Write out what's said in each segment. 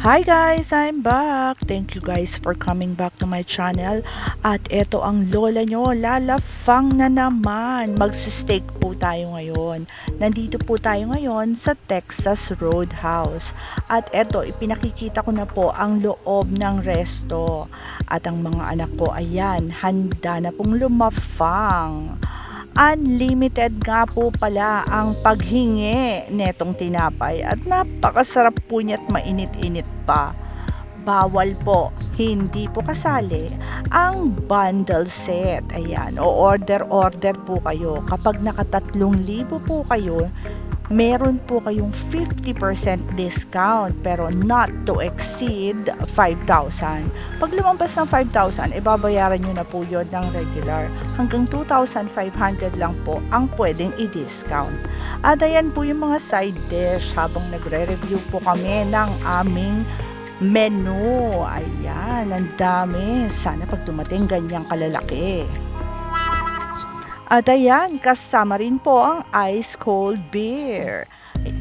Hi guys! I'm back! Thank you guys for coming back to my channel. At eto ang lola nyo, lalafang na naman. Magsistake po tayo ngayon. Nandito po tayo ngayon sa Texas Roadhouse. At eto, ipinakikita ko na po ang loob ng resto. At ang mga anak ko, ayan, handa na pong lumafang. Unlimited nga po pala ang paghingi netong tinapay at napakasarap po niya at mainit-init pa. Bawal po, hindi po kasali ang bundle set. Ayan, o order-order po kayo. Kapag nakatatlong libo po kayo, meron po kayong 50% discount pero not to exceed 5,000. Pag lumampas ng 5,000, ibabayaran nyo na po yun ng regular. Hanggang 2,500 lang po ang pwedeng i-discount. At ayan po yung mga side dish habang nagre-review po kami ng aming menu. Ayan, ang dami. Sana pag dumating ganyang kalalaki. At ayan, kasama rin po ang ice cold beer.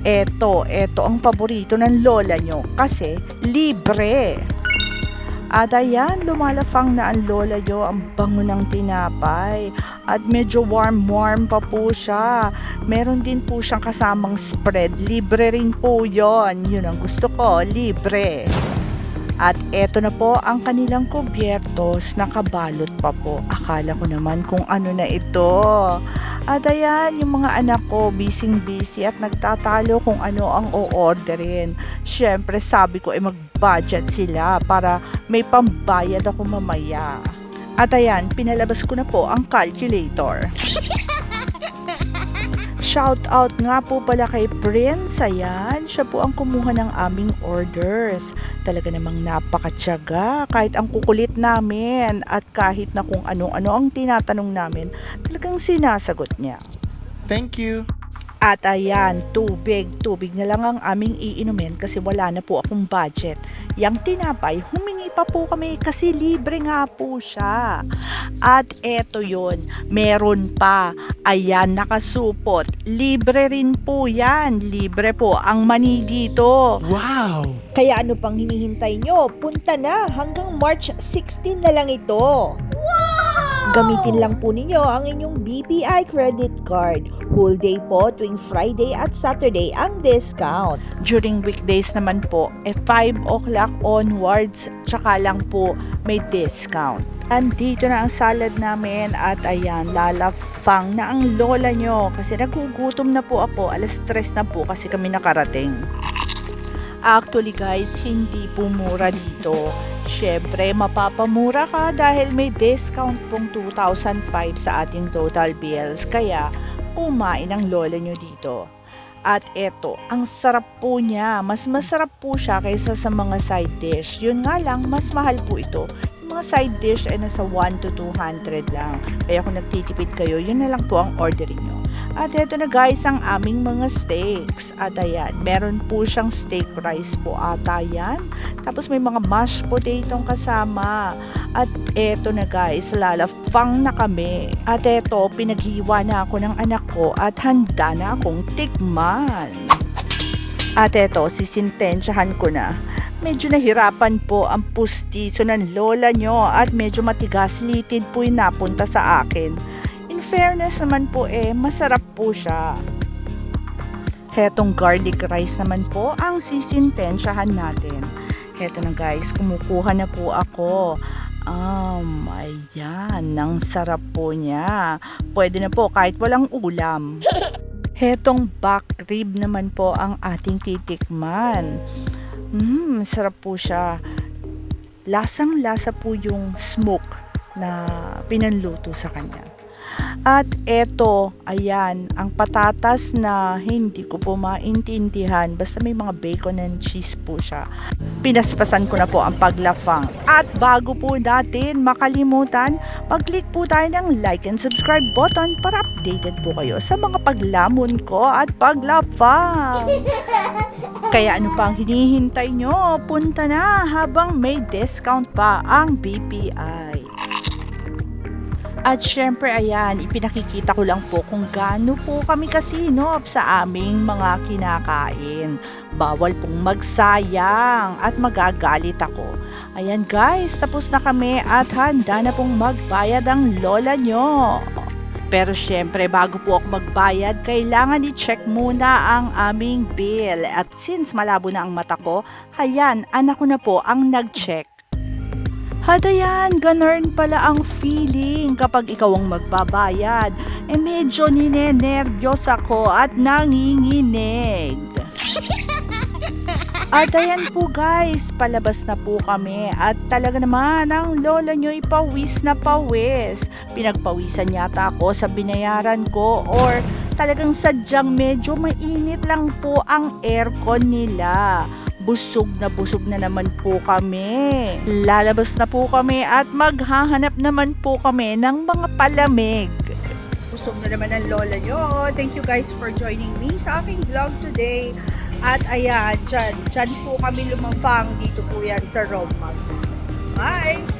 Eto, eto ang paborito ng lola nyo kasi libre. At ayan, lumalafang na ang lola nyo, ang bango ng tinapay. At medyo warm-warm pa po siya. Meron din po siyang kasamang spread. Libre rin po yon. Yun ang gusto ko, libre. At eto na po ang kanilang kubyertos, nakabalot pa po. Akala ko naman kung ano na ito. At ayan, yung mga anak ko, busy-busy at nagtatalo kung ano ang o-orderin. Siyempre, sabi ko, eh mag-budget sila para may pambayad ako mamaya. At ayan, pinalabas ko na po ang calculator. Shout out nga po pala kay Prince. Ayan, siya po ang kumuha ng aming orders. Talaga namang napakatyaga. Kahit ang kukulit namin at kahit na kung ano-ano ang tinatanong namin, talagang sinasagot niya. Thank you. At ayan, tubig. Tubig na lang ang aming iinumin kasi wala na po akong budget. Yang tinapay, humingi pa po kami kasi libre nga po siya. At eto yon meron pa. Ayan, nakasupot. Libre rin po yan. Libre po ang mani dito. Wow! Kaya ano pang hinihintay nyo? Punta na hanggang March 16 na lang ito. Gamitin lang po ninyo ang inyong BPI credit card. Whole day po tuwing Friday at Saturday ang discount. During weekdays naman po, eh 5 o'clock onwards, tsaka lang po may discount. Andito na ang salad namin at ayan, lalafang na ang lola nyo kasi nagugutom na po ako. Alas 3 na po kasi kami nakarating. Actually guys, hindi po mura dito. Syempre, mapapamura ka dahil may discount pong 2,005 sa ating total bills. Kaya, kumain ang lola nyo dito. At eto, ang sarap po niya. Mas masarap po siya kaysa sa mga side dish. Yun nga lang, mas mahal po ito. Yung mga side dish ay nasa 1 to 200 lang. Kaya kung nagtitipid kayo, yun na lang po ang ordering nyo. At eto na guys, ang aming mga steaks. At ayan, meron po siyang steak rice po ata yan. Tapos may mga mashed potato kasama. At eto na guys, lalafang na kami. At eto, pinaghiwa na ako ng anak ko at handa na akong tikman. At eto, sisintensyahan ko na. Medyo nahirapan po ang pustiso ng lola nyo at medyo matigas litid po yung napunta sa akin. Fairness naman po eh, masarap po siya. Hetong garlic rice naman po ang sisintensyahan natin. Heto na guys, kumukuha na po ako. Um, ayan, ang sarap po niya. Pwede na po kahit walang ulam. Hetong back rib naman po ang ating titikman. Mmm, sarap po siya. Lasang-lasa po yung smoke na pinanluto sa kanya. At eto, ayan, ang patatas na hindi ko po maintindihan. Basta may mga bacon and cheese po siya. Pinaspasan ko na po ang paglafang. At bago po natin makalimutan, mag-click po tayo ng like and subscribe button para updated po kayo sa mga paglamon ko at paglafang. Kaya ano pang hinihintay nyo? Punta na habang may discount pa ang BPI. At syempre ayan, ipinakikita ko lang po kung gaano po kami kasinop sa aming mga kinakain. Bawal pong magsayang at magagalit ako. Ayan guys, tapos na kami at handa na pong magbayad ang lola nyo. Pero syempre, bago po ako magbayad, kailangan i-check muna ang aming bill. At since malabo na ang mata ko, hayan, anak ko na po ang nag-check. Hadayan, ganun pala ang feeling kapag ikaw ang magbabayad. Eh medyo ninenervyos ako at nanginginig. At ayan po guys, palabas na po kami at talaga naman ang lola nyo ipawis na pawis. Pinagpawisan yata ako sa binayaran ko or talagang sadyang medyo mainit lang po ang aircon nila. Busog na busog na naman po kami. Lalabas na po kami at maghahanap naman po kami ng mga palamig. Busog na naman ang lola nyo. Thank you guys for joining me sa aking vlog today. At ayan, dyan, dyan po kami lumapang. Dito po yan sa Roma. Bye!